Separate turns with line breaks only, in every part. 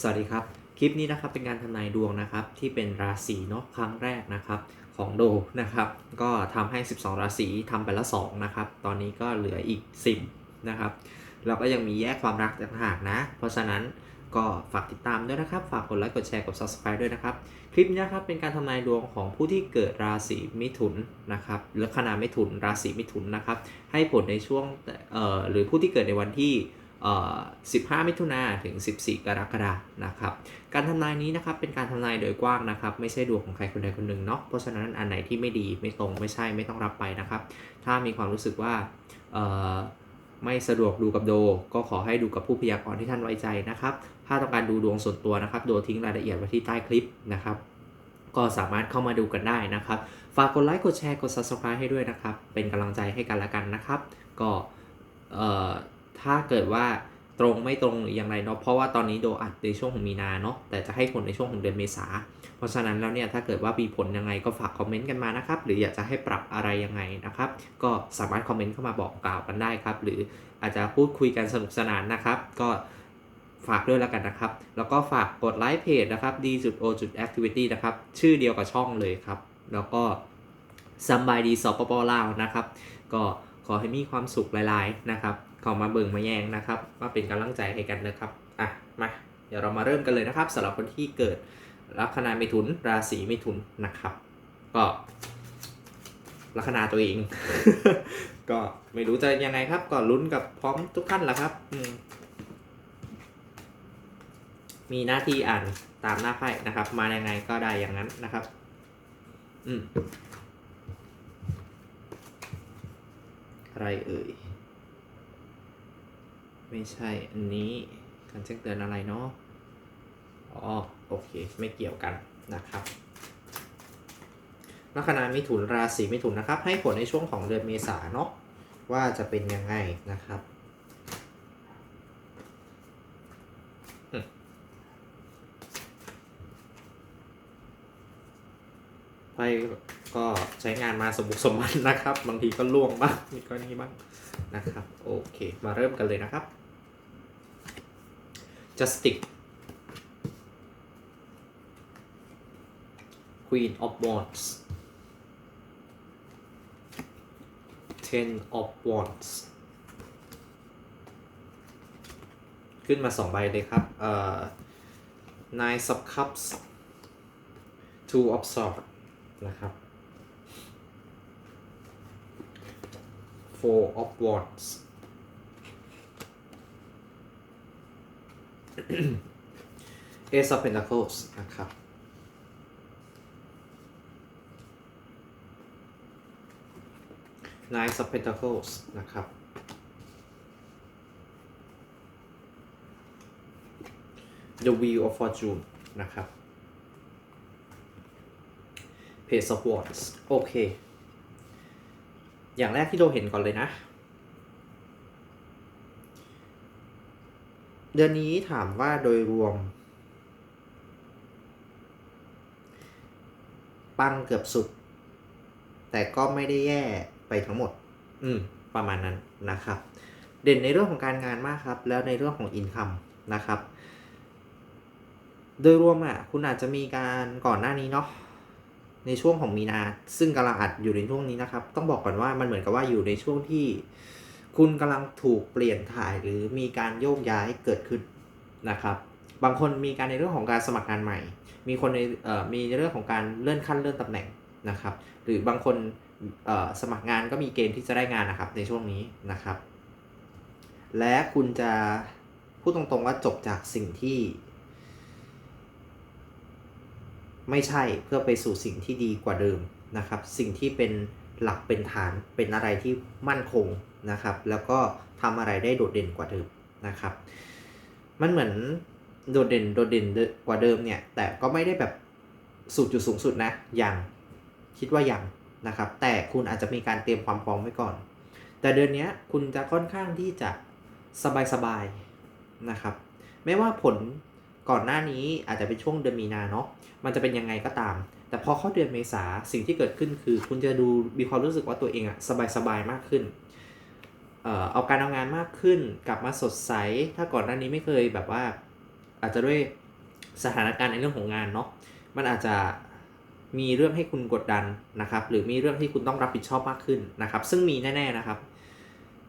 สวัสดีครับ คลิปนี้นะครับเป็นการทำนายดวงนะครับที่เป็นราศีเนาะครั้งแรกนะครับของโดนะครับ ก็ทำให้ 12 ราศีทำไปละ2นะครับ ตอนนี้ก็เหลืออีก 10นะครับแล้วก็ยังมีแยกความรักต่างหากนะ เพราะฉะนั้นก็ฝากติดตามด้วยนะครับ ฝากกดไลค์กดแชร์กด subscribe ด้วยนะครับ คลิปนี้นะครับเป็นการทำนายดวงของผู้ที่เกิดราศีมิถุนนะครับลัคนามิถุนราศีมิถุนนะครับให้ผลในช่วงเอ่อหรือผู้ที่เกิดในวันที่ 15 มิถุนาถึง 14 กรกฎาคมนะครับ การทำนายนี้นะครับเป็นการทำนายโดยกว้างนะครับ ไม่ใช่ดวงของใครคนใดคนหนึ่งเนาะ เพราะฉะนั้นอันไหนที่ไม่ดีไม่ตรงไม่ใช่ไม่ต้องรับไปนะครับ ถ้ามีความรู้สึกว่าไม่สะดวกดูกับโด ก็ขอให้ดูกับผู้พยากรณ์ที่ท่านไว้ใจนะครับ ถ้าต้องการดูดวงส่วนตัวนะครับ โดทิ้งรายละเอียดไว้ที่ใต้คลิปนะครับ ก็สามารถเข้ามาดูกันได้นะครับ ฝากกดไลค์กดแชร์กด subscribe ให้ด้วยนะครับ เป็นกำลังใจให้กันละกันนะครับ ก็เอ่อ ถ้าเกิดว่าตรงไม่ตรงหรืออย่างไรเนาะเพราะว่าตอนนี้โดอัดในช่วงของมีนาเนาะแต่จะให้ผลในช่วงของเดือนเมษา เพราะฉะนั้นแล้วเนี่ยถ้าเกิดว่ามีผลยังไงก็ฝากคอมเมนต์กันมานะครับ หรืออยากจะให้ปรับอะไรยังไงนะครับ ก็สามารถคอมเมนต์เข้ามาบอกกล่าวกันได้ครับ หรืออาจจะพูดคุยกันสนุกสนานนะครับ ก็ฝากด้วยแล้วกันนะครับ แล้วก็ฝากกดไลค์เพจนะครับ d.o.activity นะครับ ชื่อเดียวกับช่องเลยครับ แล้วก็ซัมบายดีสปปลาวนะครับ ก็ขอให้มีความสุขหลาย ๆ นะครับ ขอมาเบิ่งมาแยงนะครับมาเป็นกำลังใจให้กันนะครับอะมาเดี๋ยวเรามาเริ่มกันเลยนะครับสำหรับคนที่เกิดลัคนามิถุนราศีมิถุนนะครับ ก็ลัคนาตัวเอง ก็ไม่รู้จะยังไงครับ ก็ลุ้นกับพร้อมทุกท่านแหละครับอืมมีหน้าที่อ่านตามหน้าไพ่นะครับ มายังไงก็ได้อย่างนั้นนะครับ อืมอะไรเอ่ย ไม่ใช่อันนี้การแจ้งเตือนอะไรเนาะอ๋อโอเค ไม่เกี่ยวกันนะครับลัคนามิถุนราศีมิถุนนะครับ ให้ผลในช่วงของเดือนเมษาเนาะว่าจะเป็นยังไงนะครับไพ่ก็ใช้งานมาสมบุกสมบันนะครับ บางทีก็ล่วงบ้างมีก็นี้บ้างนะครับ โอเค มาเริ่มกันเลยนะครับ Justice Queen of Wands Ten of Wands ขึ้นมาสองใบเลยครับ เอ่อ Nine of Cups Two of Swords นะครับ Four of Wands Ace of Pentacles นะครับ Nine of Pentacles นะครับ The Wheel of Fortune นะครับ Page of Wands โอเค อย่างแรกที่เราเห็นก่อนเลยนะ เดือนนี้ถามว่าโดยรวม ปังเกือบสุด แต่ก็ไม่ได้แย่ไปทั้งหมด อืม ประมาณนั้นนะครับ เด่นในเรื่องของการงานมากครับ แล้วในเรื่องของอินคัมนะครับ โดยรวมอะ คุณอาจจะมีการก่อนหน้านี้เนาะในช่วงของมีนา ซึ่งกำลังอัดอยู่ในช่วงนี้นะครับ ต้องบอกก่อนว่ามันเหมือนกับว่าอยู่ในช่วงที่ คุณกำลังถูกเปลี่ยนถ่ายหรือมีการโยกย้ายเกิดขึ้นนะครับ บางคนมีการในเรื่องของการสมัครงานใหม่ มีคนในเอ่อมีในเรื่องของการเลื่อนขั้นเลื่อนตำแหน่งนะครับ หรือบางคนเอ่อสมัครงานก็มีเกณฑ์ที่จะได้งานนะครับในช่วงนี้นะครับ และคุณจะพูดตรงๆว่าจบจากสิ่งที่ ไม่ใช่เพื่อไปสู่สิ่งที่ดีกว่าเดิมนะครับ สิ่งที่เป็น หลักเป็นฐานเป็นอะไรที่มั่นคงนะครับ แล้วก็ทำอะไรได้โดดเด่นกว่าเดิมนะครับ มันเหมือนโดดเด่นโดดเด่นกว่าเดิมเนี่ย แต่ก็ไม่ได้แบบสู่จุดสูงสุดนะยังคิดว่ายังนะครับ แต่คุณอาจจะมีการเตรียมความพร้อมไว้ก่อน แต่เดือนนี้คุณจะค่อนข้างที่จะสบายๆนะครับ ไม่ว่าผล ก่อนหน้านี้อาจจะเป็นช่วงเดือนมีนาเนาะมันจะเป็นยังไงก็ตาม แต่พอเข้าเดือนเมษาสิ่งที่เกิดขึ้นคือ คุณจะดูมีความรู้สึกว่าตัวเองอะสบายๆมากขึ้นเอาการเอางานมากขึ้นกลับมาสดใส ถ้าก่อนหน้านี้ไม่เคยแบบว่า อาจจะด้วยสถานการณ์ในเรื่องของงานเนาะมันอาจจะมีเรื่องให้คุณกดดันนะครับ หรือมีเรื่องที่คุณต้องรับผิดชอบมากขึ้นนะครับ ซึ่งมีแน่ ๆนะครับ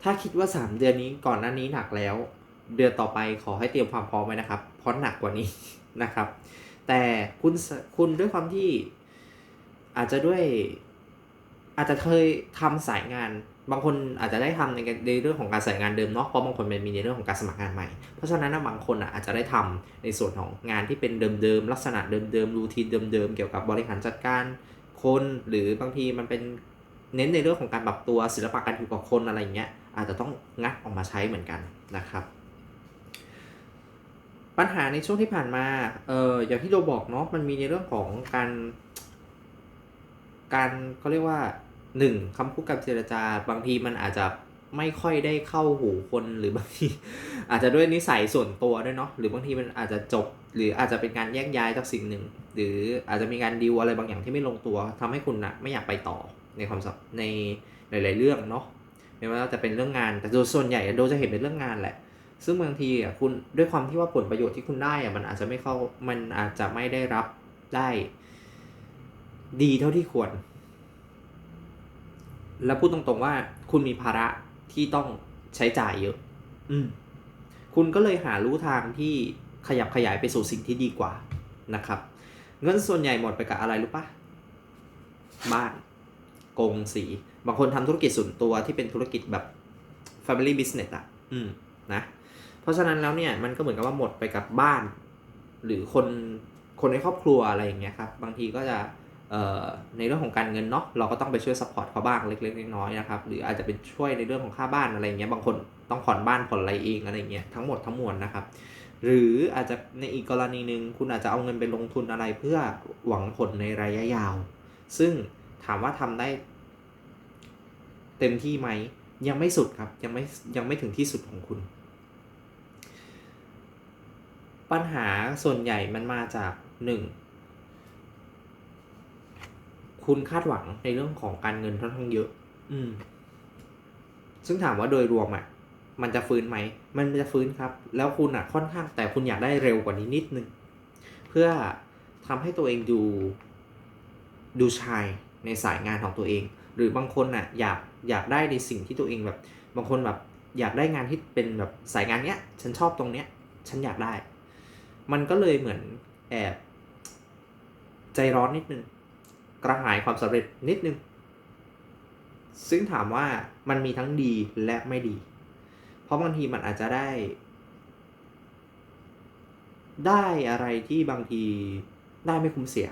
ถ้าคิดว่า 3 เดือนนี้ก่อนหน้านี้หนักแล้ว เดือนต่อไปขอให้เตรียมความพร้อมไว้นะครับเพราะหนักกว่านี้นะครับ แต่คุณคุณด้วยความที่อาจจะด้วยอาจจะเคยทำสายงาน บางคนอาจจะได้ทำในในเรื่องของการสายงานเดิมเนาะเพราะบางคนมันมีในเรื่องของการสมัครงานใหม่ เพราะฉะนั้นนะบางคนอาจจะได้ทำในส่วนของงานที่เป็นเดิมๆลักษณะเดิมๆรูทีนเดิมๆเกี่ยวกับบริหารจัดการคนหรือบางทีมันเป็นเน้นในเรื่องของการปรับตัวศิลปะการอยู่กับคนอะไรอย่างเงี้ยอาจจะต้องงัดออกมาใช้เหมือนกันนะครับ ปัญหาในช่วงที่ผ่านมาเอออย่างที่เราบอกเนาะมันมีในเรื่องของการการเขาเรียกว่าหนึ่งคำพูดการเจรจาบางทีมันอาจจะไม่ค่อยได้เข้าหูคนหรือบางทีอาจจะด้วยนิสัยส่วนตัวด้วยเนาะหรือบางทีมันอาจจะจบ หรืออาจจะเป็นการแยกย้ายจากสิ่งหนึ่ง หรืออาจจะมีการดีลอะไรบางอย่างที่ไม่ลงตัวทำให้คุณนะไม่อยากไปต่อในความสัมในหลาย ๆ เรื่องเนาะไม่ว่าจะเป็นเรื่องงานแต่โดยส่วนใหญ่โดจะเห็นเป็นเรื่องงานแหละ ซึ่งบางทีอะคุณด้วยความที่ว่าผลประโยชน์ที่คุณได้อะมันอาจจะไม่เข้ามันอาจจะไม่ได้รับได้ดีเท่าที่ควร แล้วพูดตรงๆว่าคุณมีภาระที่ต้องใช้จ่ายเยอะ อืม คุณก็เลยหารู้ทางที่ขยับขยายไปสู่สิ่งที่ดีกว่านะครับ เงินส่วนใหญ่หมดไปกับอะไรรู้ปะบ้านโกงสี บางคนทำธุรกิจส่วนตัวที่เป็นธุรกิจแบบ family business อะ อืม นะ เพราะฉะนั้นแล้วเนี่ยมันก็เหมือนกับว่าหมดไปกับบ้าน หรือคนคนในครอบครัวอะไรอย่างเงี้ยครับบางทีก็จะในเรื่องของการเงินเนาะเราก็ต้องไปช่วยซัพพอร์ตเขาบ้างเล็กๆน้อยๆนะครับหรืออาจจะเป็นช่วยในเรื่องของค่าบ้านอะไรเงี้ยบางคนต้องผ่อนบ้านผ่อนอะไรเองอะไรเงี้ยทั้งหมดทั้งมวลนะครับ หรืออาจจะในอีกกรณีหนึ่งคุณอาจจะเอาเงินไปลงทุนอะไรเพื่อหวังผลในระยะยาว ซึ่งถามว่าทำได้ เต็มที่ไหมยังไม่สุดครับยังไม่ยังไม่ถึงที่สุดของคุณ ปัญหาส่วนใหญ่มันมาจากหนึ่งคุณคาดหวังในเรื่องของการเงินค่อนข้างเยอะ อืม ซึ่งถามว่าโดยรวมอะ มันจะฟื้นไหม มันจะฟื้นครับ แล้วคุณอะ ค่อนข้างแต่คุณอยากได้เร็วกว่านี้นิดนึง เพื่อทำให้ตัวเองดู ดูชายในสายงานของตัวเอง หรือบางคนอะ อยากอยากได้ในสิ่งที่ตัวเองแบบ บางคนแบบอยากได้งานที่เป็นแบบสายงานเนี้ย ฉันชอบตรงเนี้ย ฉันอยากได้ มันก็เลยเหมือนแอบ ใจร้อนนิดนึง กระหายความสำเร็จนิดนึง ซึ่งถามว่ามันมีทั้งดีและไม่ดี เพราะบางทีมันอาจจะได้ ได้อะไรที่บางทีได้ไม่คุ้มเสีย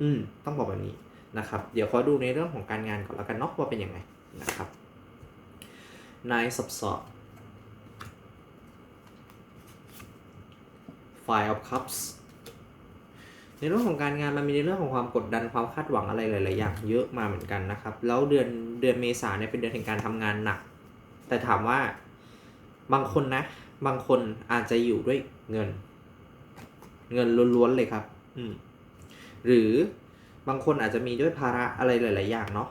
อืม ต้องบอกแบบนี้นะครับ เดี๋ยวขอดูในเรื่องของการงานก่อนแล้วกันเนาะว่าเป็นยังไงนะครับนายสอบสอบ Five of Cups ในเรื่องของการงานมันมีในเรื่องของความกดดันความคาดหวังอะไรหลายๆอย่างเยอะมาเหมือนกันนะครับ แล้วเดือนเดือนเมษาเนี่ยเป็นเดือนแห่งการทำงานหนัก แต่ถามว่าบางคนนะ บางคนอาจจะอยู่ด้วยเงิน เงินล้วนๆเลยครับ อืมหรือบางคนอาจจะมีด้วยภาระอะไรหลาย ๆ อย่างเนาะ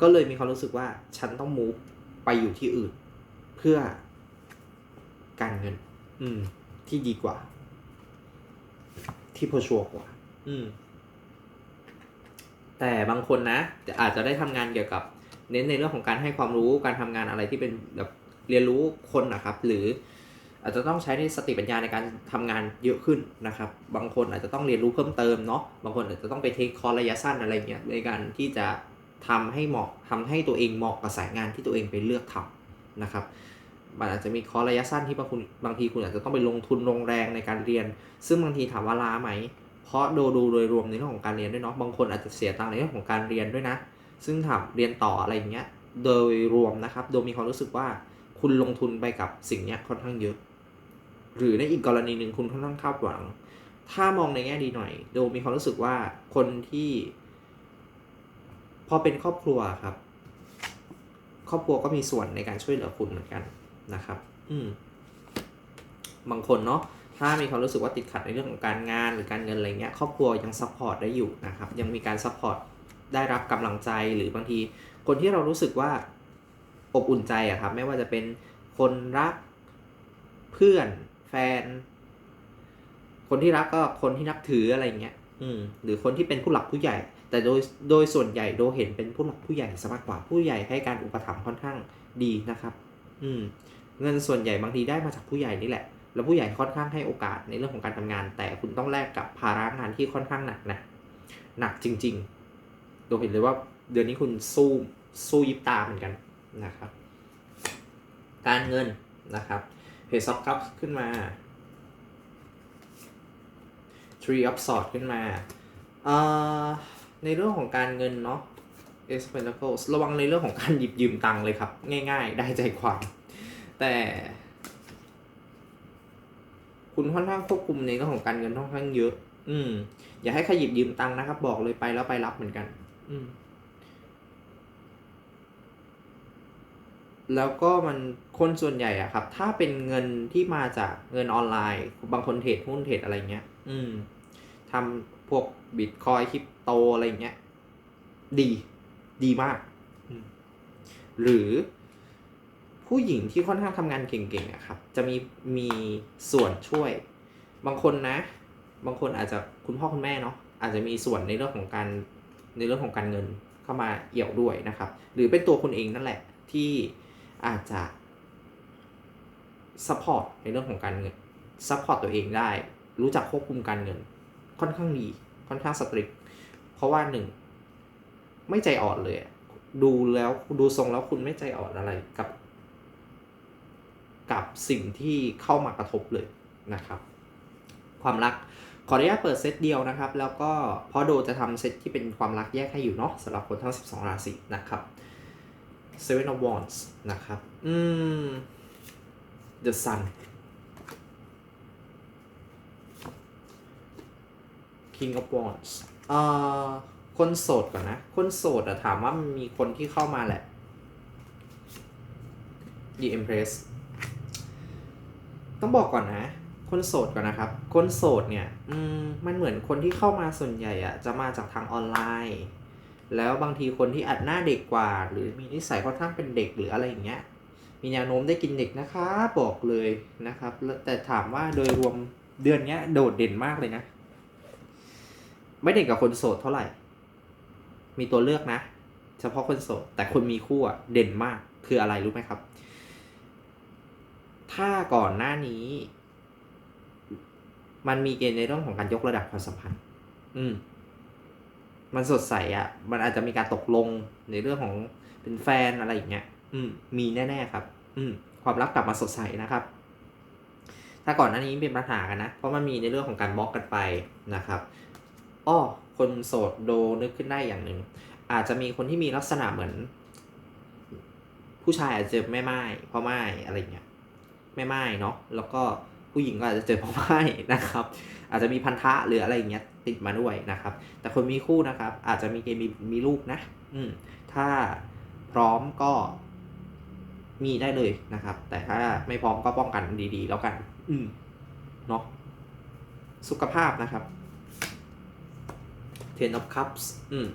ก็เลยมีความรู้สึกว่าฉันต้องมูฟไปอยู่ที่อื่น เพื่อการเงิน อืม ที่ดีกว่า ที่พอชัวร์กว่า อืม แต่บางคนนะอาจจะได้ทำงานเกี่ยวกับ เน้นในเรื่องของการให้ความรู้การทำงานอะไรที่เป็นแบบเรียนรู้คนนะครับ หรืออาจจะต้องใช้ในสติปัญญาในการทำงานเยอะขึ้นนะครับ บางคนอาจจะต้องเรียนรู้เพิ่มเติมเนาะบางคนอาจจะต้องไปเทคคอร์สระยะสั้นอะไรเงี้ยในการที่จะทำให้เหมาะทำให้ตัวเองเหมาะกับสายงานที่ตัวเองไปเลือกทำนะครับ มันอาจจะมีคอร์ระยะสั้นที่บางคุณบางทีคุณอาจจะต้องไปลงทุนลงแรงในการเรียน ซึ่งบางทีถามว่าล้าไหม เพราะดูดูโดยรวมในเรื่องของการเรียนด้วยเนาะบางคนอาจจะเสียตังค์ในเรื่องของการเรียนด้วยนะ ซึ่งถามเรียนต่ออะไรอย่างเงี้ยโดยรวมนะครับ โดยมีความรู้สึกว่าคุณลงทุนไปกับสิ่งเนี้ยค่อนข้างเยอะ หรือในอีกกรณีหนึ่งคุณค่อนข้างคาดหวัง ถ้ามองในแง่ดีหน่อย โดยมีความรู้สึกว่าคนที่ พอเป็นครอบครัวครับ ครอบครัวก็มีส่วนในการช่วยเหลือคุณเหมือนกัน นะครับ อืมบางคนเนาะถ้ามีความรู้สึกว่าติดขัดในเรื่องของการงานหรือการเงินอะไรเงี้ยครอบครัวยังซัพพอร์ตได้อยู่นะครับ ยังมีการซัพพอร์ตได้รับกำลังใจหรือบางที คนที่เรารู้สึกว่าอบอุ่นใจอะครับไม่ว่าจะเป็นคนรักเพื่อนแฟน คนที่รักก็คนที่นับถืออะไรเงี้ยอืมหรือคนที่เป็นผู้หลักผู้ใหญ่ แต่โดยโดยส่วนใหญ่โดเห็นเป็นผู้หลักผู้ใหญ่ซะมากกว่าผู้ใหญ่ให้การอุปถัมภ์ค่อนข้างดีนะครับ อืม เงินส่วนใหญ่บางทีได้มาจากผู้ใหญ่นี่แหละ แล้วผู้ใหญ่ค่อนข้างให้โอกาสในเรื่องของการทำงาน แต่คุณต้องแลกกับภาระงานที่ค่อนข้างหนักนะหนักจริงๆโดยเห็นเลยว่าเดือนนี้คุณสู้สู้ยิบตาเหมือนกันนะครับ การเงินนะครับเพจซ็อกกับขึ้นมา Tree of Swords ขึ้นมาในเรื่องของการเงินเนาะ Ace of Pentacles ระวังในเรื่องของการหยิบยืมตังค์เลยครับ ง่ายๆ ได้ใจความ แต่ คุณค่อนข้างควบคุมในเรื่องของการเงินค่อนข้างเยอะ อืม อย่าให้ใครหยิบยืมตังค์นะครับ บอกเลยไปแล้วไปรับเหมือนกัน อืม แล้วก็มันคนส่วนใหญ่อะครับ ถ้าเป็นเงินที่มาจากเงินออนไลน์ บางคนเทรดหุ้นเทรดอะไรเงี้ย อืมทำพวกบิตคอยคริปโตอะไรเงี้ย ดี ดีมากอืมหรือ ผู้หญิงที่ค่อนข้างทำงานเก่งๆอะครับ จะมีมีส่วนช่วย บางคนนะ บางคนอาจจะคุณพ่อคุณแม่เนาะอาจจะมีส่วนในเรื่องของการในเรื่องของการเงินเข้ามาเอี่ยวด้วยนะครับ หรือเป็นตัวคุณเองนั่นแหละที่อาจจะซัพพอร์ตในเรื่องของการเงินซัพพอร์ตตัวเองได้ รู้จักควบคุมการเงิน ค่อนข้างดี ค่อนข้างสตริก เพราะว่าหนึ่งไม่ใจอ่อนเลย ดูแล้วดูทรงแล้วคุณไม่ใจอ่อนอะไรกับ กับสิ่งที่เข้ามากระทบเลยนะครับ ความรักขออนุญาตเปิดเซตเดียวนะครับ แล้วก็พราะโดจะทำเซตที่เป็นความรักแยกให้อยู่เนาะสำหรับคนทั้ง 12 ราศีนะครับ Seven of Wands นะครับ อืม The Sun King of Wands เอ่อคนโสดก่อนนะ คนโสดอะถามว่ามีคนที่เข้ามาแหละ The Empress ต้องบอกก่อนนะ คนโสดก่อนนะครับ คนโสดเนี่ยอืมมันเหมือนคนที่เข้ามาส่วนใหญ่อะจะมาจากทางออนไลน์ แล้วบางทีคนที่อัดหน้าเด็กกว่า หรือมีนิสัยค่อนข้างเป็นเด็กหรืออะไรอย่างเงี้ย มีแนวโน้มได้กินเด็กนะคะ บอกเลยนะครับแล้วแต่ถามว่าโดยรวมเดือนเนี้ยโดดเด่นมากเลยนะ ไม่เด่นกับคนโสดเท่าไหร่ มีตัวเลือกนะ เฉพาะคนโสด แต่คนมีคู่อะเด่นมากคืออะไรรู้ไหมครับ ถ้าก่อนหน้านี้ มันมีเกณฑ์ในเรื่องของการยกระดับความสัมพันธ์ อืม มันสดใสอะ่ะ มันอาจจะมีการตกลงในเรื่องของเป็นแฟนอะไรอย่างเงี้ย อืม มีแน่ๆครับ อืม ความรักกลับมาสดใสนะครับ ถ้าก่อนหน้านี้เป็นปัญหากันนะ เพราะมันมีในเรื่องของการบล็อกกันไปนะครับอ้อคนโสดโดนึกขึ้นได้อย่างหนึ่ง อาจจะมีคนที่มีลักษณะเหมือน ผู้ชายอาจจะเจอแม่ไม้พ่อไม้อะไรเงี้ย แม่ไม้เนาะแล้วก็ผู้หญิงก็อาจจะเจอพ่อไม้นะครับ อาจจะมีพันธะหรืออะไรอย่างเงี้ยติดมาด้วยนะครับ แต่คนมีคู่นะครับ อาจจะมีเกมีมีลูกนะ อืมถ้าพร้อมก็มีได้เลยนะครับ แต่ถ้าไม่พร้อมก็ป้องกันดีๆ แล้วกัน อืมเนาะสุขภาพนะครับ Ten of Cups อืม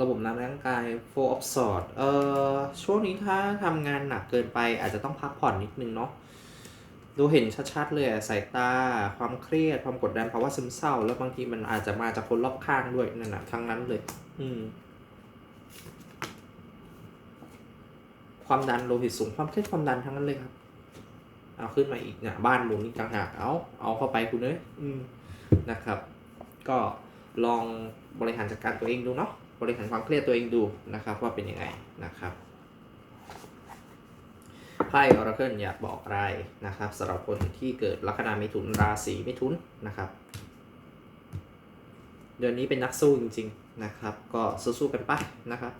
ระบบน้ำร่างกาย Four of Swords เอ่อช่วงนี้ถ้าทำงานหนักเกินไปอาจจะต้องพักผ่อนนิดนึงเนาะดูเห็นชัดๆเลยสายตา ความเครียด ความกดดันภาวะซึมเศร้า แล้วบางทีมันอาจจะมาจากคนรอบข้างด้วยนั่นนะทั้งนั้นเลย อืม ความดันโลหิตสูงความเครียดความดันทั้งนั้นเลยครับ เอาขึ้นมาอีกเนี่ยบ้านหมุนอีกต่างหากเอาเอาเข้าไปคุณเอ้ยอืมนะครับ ก็ลองบริหารจัดการตัวเองดูเนาะ บริหารความเครียดตัวเองดูนะครับว่าเป็นยังไงนะครับไพ่ออร์เคิลอยากบอกอะไรนะครับสำหรับคนที่เกิดลัคนามิถุนราศีมิถุนนะครับเดือนนี้เป็นนักสู้จริง ๆนะครับ ก็สู้ๆกันไปนะครับ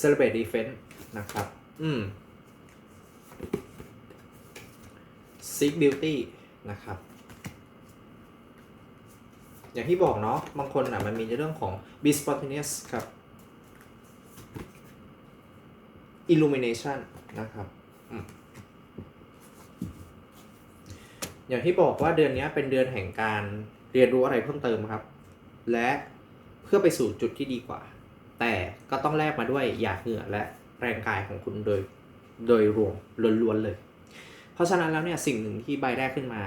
Celebrate Defense นะครับ อืม Seek Beauty นะครับ อย่างที่บอกเนาะ บางคนอะมันมีในเรื่องของ be spontaneous ครับ illumination นะครับออย่างที่บอกว่าเดือนนี้เป็นเดือนแห่งการเรียนรู้อะไรเพิ่มเติมครับ และเพื่อไปสู่จุดที่ดีกว่า แต่ ก็ต้องแลกมาด้วยหยาดเหงื่อและแรงกายของคุณโดยโดยรวมล้วนๆเลย เพราะฉะนั้นแล้วเนี่ยสิ่งหนึ่งที่ใบแรกขึ้นมา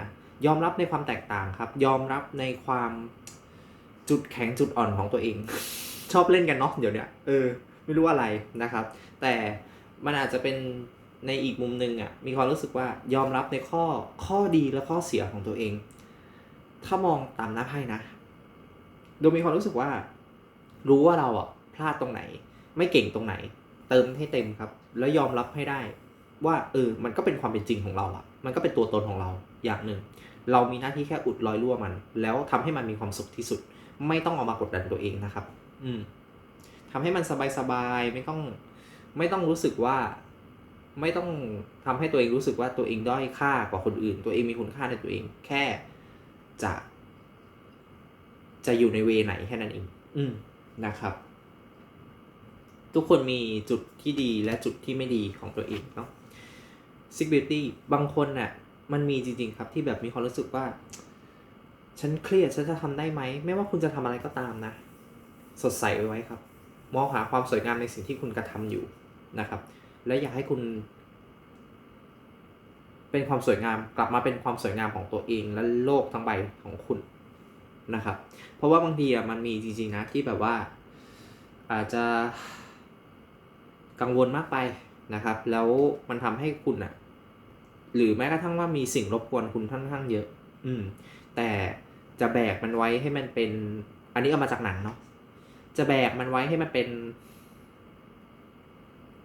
ยอมรับในความแตกต่างครับ ยอมรับในความจุดแข็งจุดอ่อนของตัวเอง ชอบเล่นกันเนาะเดี๋ยวนี้เออ ไม่รู้อะไรนะครับ แต่มันอาจจะเป็นในอีกมุมหนึ่งอะมีความรู้สึกว่ายอมรับในข้อข้อดีและข้อเสียของตัวเอง ถ้ามองตามหน้าไพ่นะ โดยมีความรู้สึกว่า รู้ว่าเราอะ พลาดตรงไหน ไม่เก่งตรงไหน เติมให้เต็มครับ แล้วยอมรับให้ได้ ว่าเออมันก็เป็นความเป็นจริงของเราอะมันก็เป็นตัวตนของเราอย่างหนึ่ง เรามีหน้าที่แค่อุดรอยรั่วมัน แล้วทำให้มันมีความสุขที่สุด ไม่ต้องเอามากดดันตัวเองนะครับ อืมทำให้มันสบายๆไม่ต้อง ไม่ต้องรู้สึกว่า ไม่ต้องทำให้ตัวเองรู้สึกว่าตัวเองด้อยค่ากว่าคนอื่น ตัวเองมีคุณค่าในตัวเอง แค่จะ จะอยู่ในเวไหนแค่นั้นเอง อืมนะครับ ทุกคนมีจุดที่ดีและจุดที่ไม่ดีของตัวเองเนาะซิกบิตี้บางคนน่ะมันมีจริงๆครับที่แบบมีความรู้สึกว่า ฉันเครียดฉันจะทำได้ไหม ไม่ว่าคุณจะทำอะไรก็ตามนะ สดใสไว้ไว้ครับ มองหาความสวยงามในสิ่งที่คุณกระทำอยู่นะครับ และอยากให้คุณ เป็นความสวยงามกลับมาเป็นความสวยงามของตัวเองและโลกทั้งใบของคุณนะครับ เพราะว่าบางทีอะมันมีจริงๆนะที่แบบว่า อาจจะ กังวลมากไปนะครับ แล้วมันทำให้คุณอะหรือแม้กระทั่งว่ามีสิ่งรบกวนคุณค่อนข้างเยอะ อืม แต่จะแบกมันไว้ให้มันเป็น อันนี้เอามาจากหนังเนาะจะแบกมันไว้ให้มันเป็น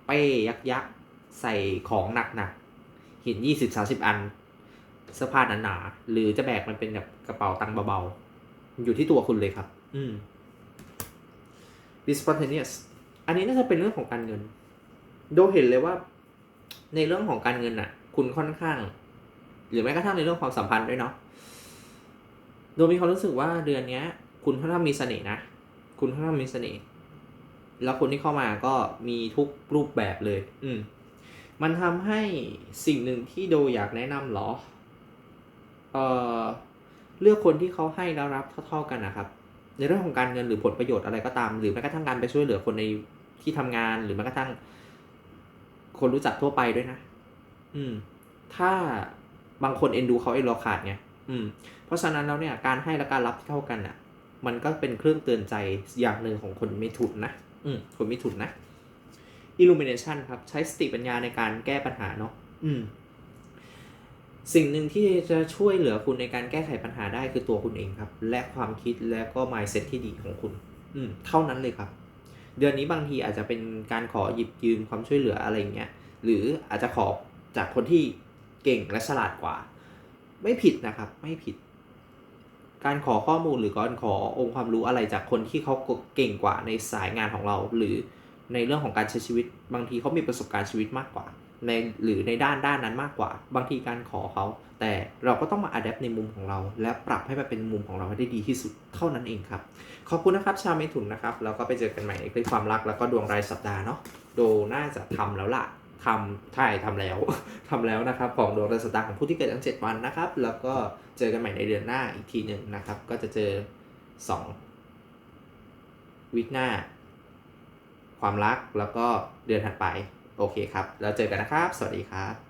เป้ยักยักใส่ของหนักหนักหินยี่สิบสาสิบอันเสื้อผ้าหนาๆหรือจะแบกมันเป็นแบบกระเป๋าตังค์เบาๆ อยู่ที่ตัวคุณเลยครับ อืม b i s p o n t a n e o u s อันนี้น่าจะเป็นเรื่องของการเงิน ดเห็นเลยว่า ในเรื่องของการเงินน่ะคุณค่อนข้าง หรือแม้กระทั่งในเรื่องความสัมพันธ์ด้วยเนาะโดยมีความรู้สึกว่าเดือนเนี้ย คุณค่อนข้างมีเสน่ห์นะ คุณค่อนข้างมีเสน่ห์แล้วคนที่เข้ามาก็มีทุกรูปแบบเลย อืม มันทำให้สิ่งหนึ่งที่โดอยากแนะนำหรอ เอ่อ เลือกคนที่เขาให้แล้วรับเท่า ๆกันนะครับ ในเรื่องของการเงินหรือผลประโยชน์อะไรก็ตาม หรือแม้กระทั่งการไปช่วยเหลือคนในที่ทำงาน หรือแม้กระทั่ง คนรู้จักทั่วไปด้วยนะ อืม ถ้าบางคนเอ็นดูเขาเอ็นเราขาดไงอืม เพราะฉะนั้นแล้วเนี่ยการให้และการรับที่เท่ากันอะ มันก็เป็นเครื่องเตือนใจอย่างหนึ่งของคนมิถุนนะอืมคนมิถุนนะ illumination ครับใช้สติปัญญาในการแก้ปัญหาเนาะอืม สิ่งหนึ่งที่จะช่วยเหลือคุณในการแก้ไขปัญหาได้คือตัวคุณเองครับ และความคิดและก็ mindset ที่ดีของคุณ อืม เท่านั้นเลยครับ เดือนนี้บางทีอาจจะเป็นการขอหยิบยืมความช่วยเหลืออะไรเงี้ยหรืออาจจะขอจากคนที่เก่งและฉลาดกว่า ไม่ผิดนะครับไม่ผิด การขอข้อมูลหรือการขอองค์ความรู้อะไรจากคนที่เขาเก่งกว่าในสายงานของเรา หรือ ในเรื่องของการใช้ชีวิต บางทีเขามีประสบการณ์ชีวิตมากกว่า ในหรือในด้านด้านนั้นมากกว่า บางทีการขอเขา แต่เราก็ต้องมาอัดแอปในมุมของเรา และปรับให้มันเป็นมุมของเราให้ได้ดีที่สุดเท่านั้นเองครับ ขอบคุณนะครับชาวเมถุนนะครับ แล้วก็ไปเจอกันใหม่ในคลิปความรักแล้วก็ดวงรายสัปดาห์เนาะโดน่าจะทำแล้วล่ะทำใช่ทำแล้ว ทำแล้วนะครับ ของดวงรายสัปดาห์ของผู้ที่เกิดทั้ง 7 วันนะครับ แล้วก็เจอกันใหม่ในเดือนหน้าอีกทีหนึ่งนะครับ ก็จะเจอ 2 วิกหน้า ความรักแล้วก็เดือนถัดไป โอเคครับ แล้วเจอกันนะครับ สวัสดีครับ